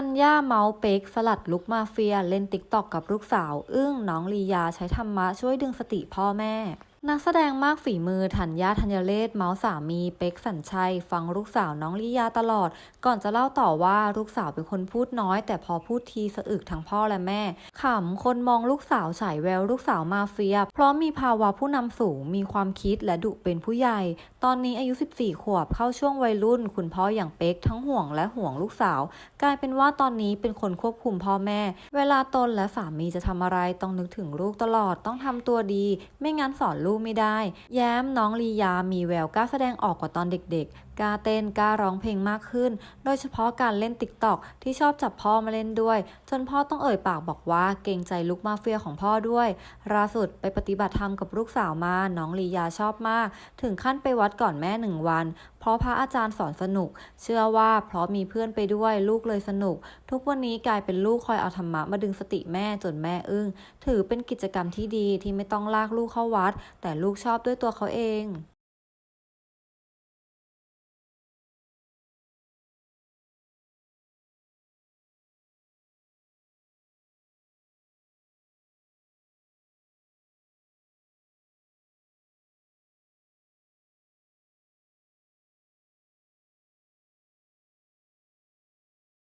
ธัญญาเมาส์เป็กสลัดลุกมาเฟีย เล่นติ๊กตอกกับลูกสาว อึ้งน้องลียาใช้ธรรมะช่วยดึงสติพ่อแม่ นักแสดงมากฝีมือธัญญาธัญเลศเมาส์สามีเป็กสัญชัย ฟังลูกสาวน้องลียาตลอด ก่อนจะเล่าต่อว่าลูกสาวเป็นคนพูดน้อย แต่พอพูดทีสะอึกทั้งพ่อและแม่ขำคนมองลูกสาวฉายแววลูกสาวมาเฟีย เพราะมีภาวะผู้นำสูงมีความคิดและดุเป็นผู้ใหญ่ ตอนนี้อายุ 14 ขวบเข้าช่วงวัยรุ่น คุณพ่ออย่างเป็กทั้งห่วงและห่วงลูกสาว กลายเป็นว่าตอนนี้เป็นคนควบคุมพ่อแม่ เวลาตนและสามีจะทำอะไรต้องนึกถึงลูกตลอดต้องทำตัวดี ไม่งั้นสอนลูกไม่ได้ แย้มน้องลียามีแววกล้าแสดงออกกว่าตอนเด็กๆ กล้าเต้นกล้าร้องเพลงมากขึ้น โดยเฉพาะการเล่นติ๊กตอกที่ชอบจับพ่อมาเล่นด้วย จนพ่อต้องเอ่ยปากบอกว่าเกรงใจลูกมาเฟียของพ่อด้วยล่าสุดไปปฏิบัติธรรมกับลูกสาวมา น้องลียาชอบมาก ถึงขั้นไปวัดก่อนแม่หนึ่งวัน ราะพระอาจารย์สอนสนุก เชื่อว่าเพราะมีเพื่อนไปด้วยลูกเลยสนุก ทุกวันนี้กลายเป็นลูกคอยเอาธรรมะมาดึงสติแม่จนแม่อึ้ง ถือเป็นกิจกรรมที่ดีที่ไม่ต้องลากลูกเข้าวัด แต่ลูกชอบด้วยตัวเขาเอง